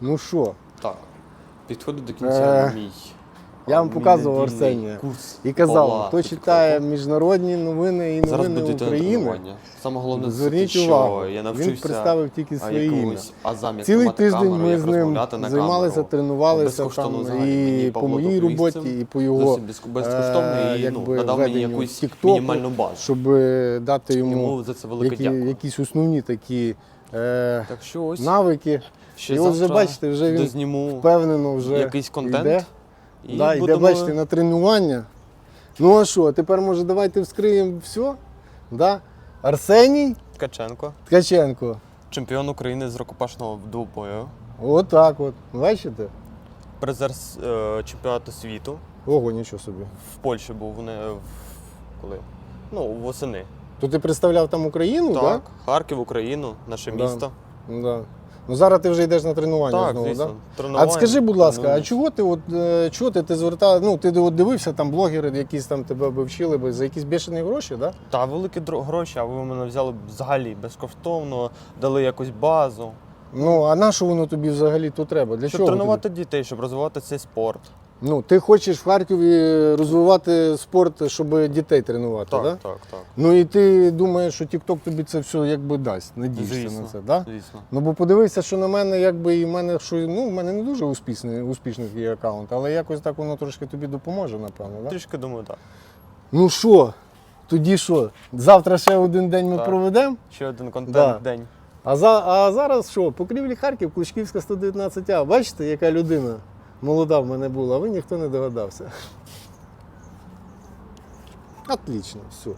Ну що, Так. Підходить до кінця Е, мій. я вам мій показував недільний Арсенія Курс і казав, хто читає міжнародні новини і Зараз новини буде України, тренування. Саме головне, зверніть що увагу, я він представив тільки своє ім'я. азам, як Цілий тримати тиждень камеру, ми як з ним розмовляти на займалися, камеру. тренувалися Безкоштовно там взагалі мені і по Павло моїй доповів роботі, цим. і по його безкоштовно е, і, ну, якби, надав мені веденню якусь TikTok, мінімальну базу. щоб е, дати йому, Йому за це велике які, дякую. якісь основні такі е, Так що ось навики. Ще і от вже завтра бачите, вже він дозніму Впевнено вже якийсь контент. йде. І да, йде, будемо... бачите, на тренування. Ну а що, тепер може давайте вскриємо все? Да? Арсеній Ткаченко, Ткаченко. чемпіон України з рукопашного двобою, Отак от. Бачите? призер е, чемпіонату світу. Ого, нічого собі. В Польщі був не в коли? Ну, восени. То ти представляв там Україну, так, Харків, Україну, наше Да. місто. Да? Ну зараз ти вже йдеш на тренування Так, знову, звісно. Да? Тренування, А скажи, будь ласка, а чого ти от е, чого ти, ти звертав, ну ти от дивився там блогери, якісь там тебе би вчили би за якісь бешені гроші, да? Та великі гроші, а ви мене взяли взагалі безкоштовно, дали якусь базу. Ну а на що воно тобі взагалі тут треба? Для щоб чого? тренувати дітей, щоб розвивати цей спорт. Ну ти хочеш в Харкові розвивати спорт, щоб дітей тренувати, Так, да? так, так. Ну і ти думаєш, що TikTok тобі це все якби дасть. Надієшся Звісно, на це, да? звісно. Ну бо подивися, що на мене, якби і в мене що ну в мене не дуже успішний, успішний є аккаунт, але якось так воно трошки тобі допоможе, напевно. Да? Трішки думаю, так. Ну що, тоді що? Завтра ще один день ми Так. проведемо. Ще один контент Да. А, за, а зараз що? Покрівлі Харків, Кличківська 119А. Бачите, яка людина молода в мене була, а ви ніхто не догадався. Отлично, все.